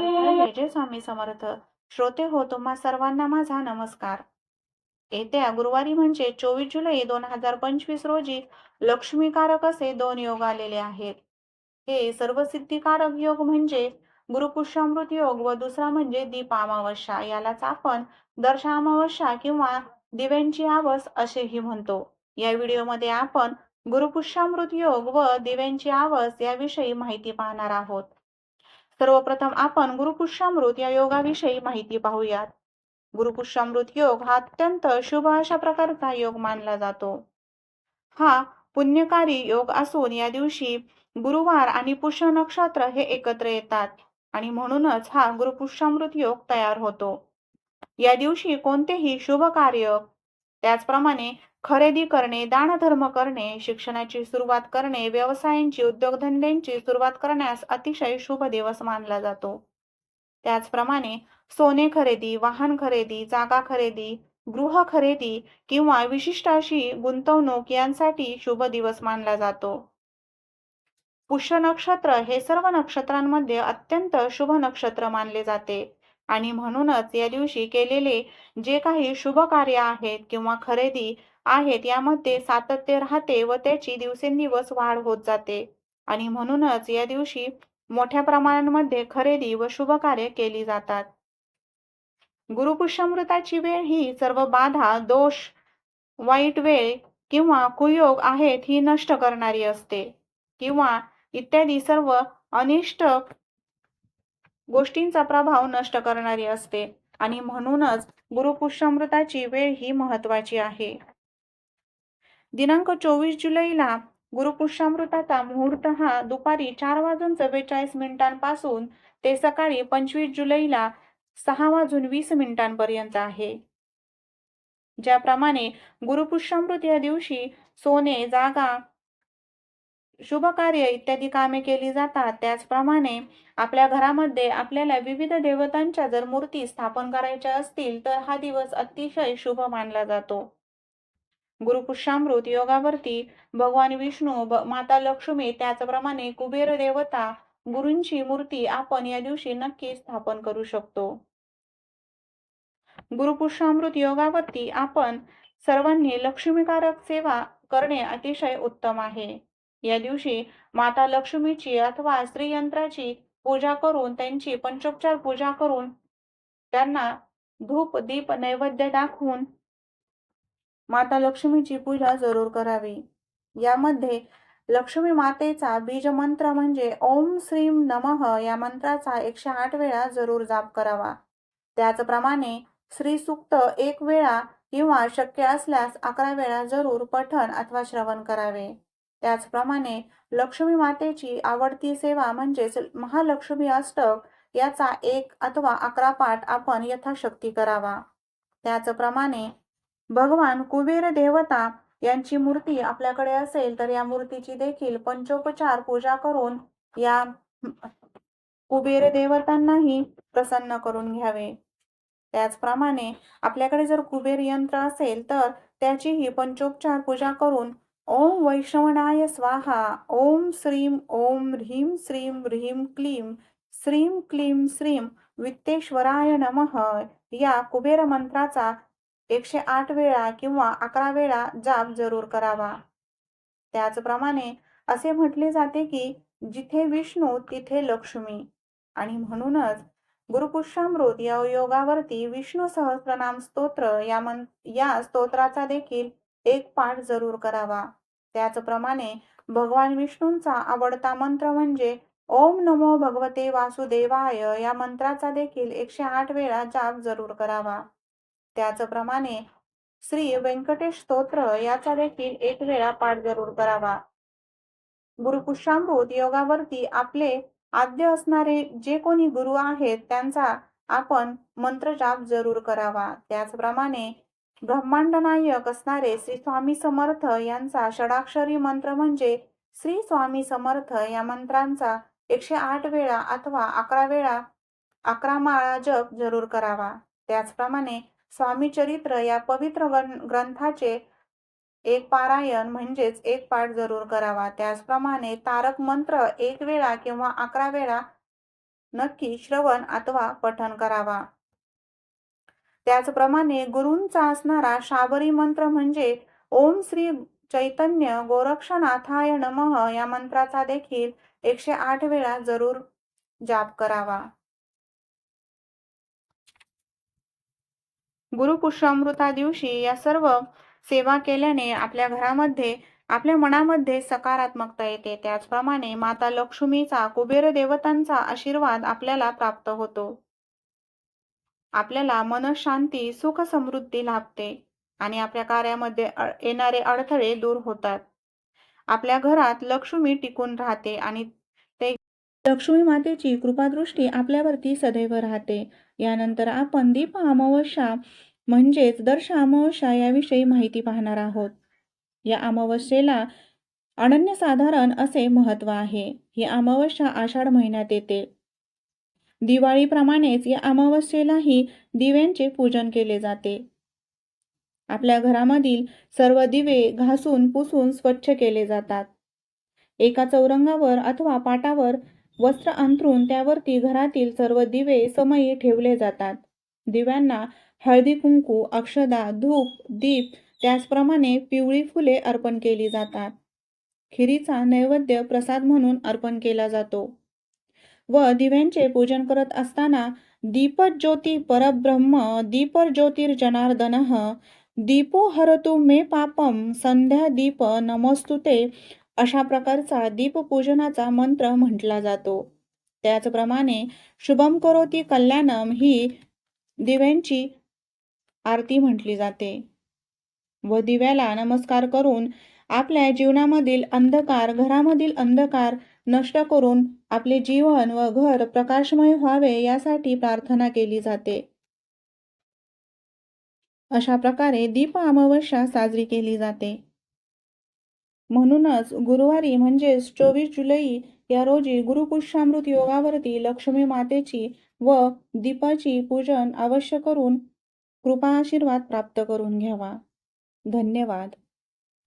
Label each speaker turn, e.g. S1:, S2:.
S1: समर्थ जय स्वामी समर्थ. श्रोते हो तुम्हा सर्वांना माझा नमस्कार. येत्या गुरुवारी म्हणजे चोवीस जुलै दोन हजार पंचवीस रोजी लक्ष्मीकारक असे दोन योग आलेले आहेत. हे सर्वसिद्धिकारक योग म्हणजे गुरुपुष्यामृत योग व दुसरा म्हणजे दीप अमावस्या. यालाच आपण दर्श अमावस्या किंवा दिव्यांची आवस असेही म्हणतो. या व्हिडिओमध्ये आपण गुरुपुष्यामृत योग व दिव्यांची आवस याविषयी माहिती पाहणार आहोत. सर्वप्रथम आपण गुरुपुष्यामृत या योगाविषयी माहिती पाहूयात. गुरुपुष्यामृत योग हा अत्यंत शुभ अशा प्रकारचा योग मानला जातो. हा पुण्यकारी योग असून या दिवशी गुरुवार आणि पुष्य नक्षत्र हे एकत्र येतात आणि म्हणूनच हा गुरुपुष्यामृत योग तयार होतो. या दिवशी कोणतेही शुभ कार्य त्याचप्रमाणे खरेदी करणे दानधर्म करणे शिक्षणाची सुरुवात करणे व्यवसायांची उद्योगधंद्यांची सुरुवात करण्यास अतिशय शुभ दिवस मानला जातो. त्याचप्रमाणे सोने खरेदी वाहन खरेदी जागा खरेदी गृह खरेदी किंवा विशिष्ट अशी गुंतवणूक यांसाठी शुभ दिवस मानला जातो. पुष्य नक्षत्र हे सर्व नक्षत्रांमध्ये अत्यंत शुभ नक्षत्र मानले जाते. आणि म्हणूनच या दिवशी केलेले जे काही शुभ कार्य आहेत किंवा खरेदी आहेत यामध्ये सातत्य राहते व त्याची दिवसेंदिवस वाढ होत जाते. आणि म्हणूनच या दिवशी मोठ्या प्रमाणामध्ये खरेदी व शुभ कार्य केली जातात. गुरुपुष्यामृताची वेळ ही सर्व बाधा दोष वाईट वेळ किंवा कुयोग आहेत ही नष्ट करणारी असते. किंवा इत्यादी सर्व अनिष्ट गोष्टींचा प्रभाव नष्ट करणारी असते आणि म्हणूनच गुरुपुष्यामृताची वेळ ही महत्वाची आहे. दिनांक चोवीस जुलैला गुरुपुष्यामृताचा मुहूर्त हा दुपारी चार वाजून चव्वेचाळीस मिनिटांपासून ते सकाळी पंचवीस जुलैला सहा वाजून वीस मिनिटांपर्यंत आहे. ज्याप्रमाणे गुरुपुष्यामृत या दिवशी सोने जागा शुभ कार्य इत्यादी कामे केली जातात. त्याचप्रमाणे आपल्या घरामध्ये आपल्याला विविध देवतांच्या जर मूर्ती स्थापन करायच्या असतील तर हा दिवस अतिशय शुभ मानला जातो. गुरुपुष्यामृत योगावरती भगवान विष्णू माता लक्ष्मी त्याचप्रमाणे कुबेर देवता गुरूंची मूर्ती आपण या दिवशी नक्की स्थापन करू शकतो. गुरुपुष्यामृत योगावरती आपण सर्वांनी लक्ष्मीकारक सेवा करणे अतिशय उत्तम आहे. या दिवशी माता लक्ष्मीची अथवा स्त्रीयंत्राची पूजा करून त्यांची पंचोपचार पूजा करून त्यांना धूप दीप नैवेद्य दाखवून माता लक्ष्मीची पूजा जरूर करावी. यामध्ये लक्ष्मी मातेचा बीज मंत्र म्हणजे ओम श्रीम नमः या मंत्राचा एकशे आठ वेळा जरूर जाप करावा. त्याचप्रमाणे श्री सुक्त एक वेळा किंवा शक्य असल्यास अकरा वेळा जरूर पठण अथवा श्रवण करावे. त्याचप्रमाणे लक्ष्मी मातेची आवडती सेवा म्हणजेच महालक्ष्मी अष्टक याचा एक अथवा अकरा पाठ आपण यथाशक्ती करावा. त्याचप्रमाणे भगवान कुबेर देवता यांची मूर्ती आपल्याकडे असेल तर या मूर्तीची देखील पंचोपचार पूजा करून या कुबेर देवतांनाही प्रसन्न करून घ्यावे. त्याचप्रमाणे आपल्याकडे जर कुबेर यंत्र असेल तर त्याचीही पंचोपचार पूजा करून ओम वैष्णवनाय स्वाहा ओम श्रीम ओम ह्रीम श्रीम ह्रीम क्लीम श्रीम क्लीम श्रीम वित्तेश्वराय नमः. या कुबेर मंत्राचा एकशे आठ वेळा किंवा अकरा वेळा जाप जरूर करावा. त्याचप्रमाणे असे म्हटले जाते की जिथे विष्णू तिथे लक्ष्मी. आणि म्हणूनच गुरुपुष्यामृत या योगावरती विष्णू सहस्रनाम स्तोत्र या मन या स्तोत्राचा देखील एक पाठ जरूर करावा. त्याचप्रमाणे भगवान विष्णूंचा आवडता मंत्र म्हणजे ओम नमो भगवते वासुदेवाय या मंत्राचा देखील एकशे आठ वेळा जाप जरूर करावा. त्याचप्रमाणे श्री व्यंकटेश स्तोत्र याचा देखील एक वेळा पाठ जरूर करावा. गुरुपुष्यामृत योगावरती आपले आद्य असणारे जे कोणी गुरु आहेत त्यांचा आपण मंत्र जाप जरूर करावा. त्याचप्रमाणे ब्रह्मांड नायक असणारे श्री स्वामी समर्थ यांचा षडाक्षरी मंत्र म्हणजे श्री स्वामी समर्थ या मंत्रांचा एकशे आठ वेळा अथवा अकरा वेळा अकरा माळा जप जरूर करावा. त्याचप्रमाणे स्वामी चरित्र या पवित्र ग्रंथाचे एक पारायण म्हणजेच एक पाठ जरूर करावा. त्याचप्रमाणे तारक मंत्र एक वेळा किंवा अकरा वेळा नक्की श्रवण अथवा पठन करावा. त्याचप्रमाणे गुरूंचा असणारा शाबरी मंत्र म्हणजे ओम श्री चैतन्य गोरक्षनाथाय नमः या मंत्राचा देखील एकशे आठ वेळा जरूर जाप करावा. गुरुपुष्यामृता दिवशी या सर्व सेवा केल्याने आपल्या घरामध्ये आपल्या मनामध्ये सकारात्मकता येते. त्याचप्रमाणे माता लक्ष्मीचा कुबेर देवतांचा आशीर्वाद आपल्याला प्राप्त होतो. आपल्याला मनशांती सुख समृद्धी लाभते आणि आपल्या कार्यामध्ये येणारे अडथळे दूर होतात. आपल्या घरात लक्ष्मी टिकून राहते आणि ते लक्ष्मी मातेची कृपादृष्टी आपल्यावरती सदैव राहते. यानंतर आपण दीप अमावस्या म्हणजेच दर्श अमावस्या याविषयी माहिती पाहणार आहोत. या अमावस्येला अनन्यसाधारण असे महत्त्व आहे. ही अमावस्या आषाढ महिन्यात येते. दिवाळीप्रमाणेच या अमावस्येलाही दिव्यांचे पूजन केले जाते. आपल्या घरामधील सर्व दिवे घासून पुसून स्वच्छ केले जातात. एका चौरंगावर अथवा पाटावर वस्त्र अंथरून त्यावरती घरातील सर्व दिवे समयी ठेवले जातात. दिव्यांना हळदी कुंकू अक्षदा धूप दीप त्याचप्रमाणे पिवळी फुले अर्पण केली जातात. खिरीचा नैवेद्य प्रसाद म्हणून अर्पण केला जातो. व दिव्यांचे पूजन करत असताना दीपज्योती परब्रह्म दीपज्योतिर्जनार्दन दीपो हरतु मे पापम संध्या दीप नमस्तुते अशा प्रकारचा दीपपूजनाचा मंत्र म्हटला जातो. त्याचप्रमाणे शुभम करोती कल्याणम ही दिव्यांची आरती म्हटली जाते. व दिव्याला नमस्कार करून आपल्या जीवनामधील अंधकार घरामधील अंधकार नष्ट करून आपले जीवन व घर प्रकाशमय व्हावे यासाठी प्रार्थना केली जाते. अशा प्रकारे दीप अमावस्या साजरी केली जाते. म्हणूनच गुरुवारी म्हणजेच चोवीस जुलै या रोजी गुरुपुष्यामृत योगावरती लक्ष्मी मातेची व दीपाची पूजन अवश्य करून कृपा आशीर्वाद प्राप्त करून घ्यावा. धन्यवाद.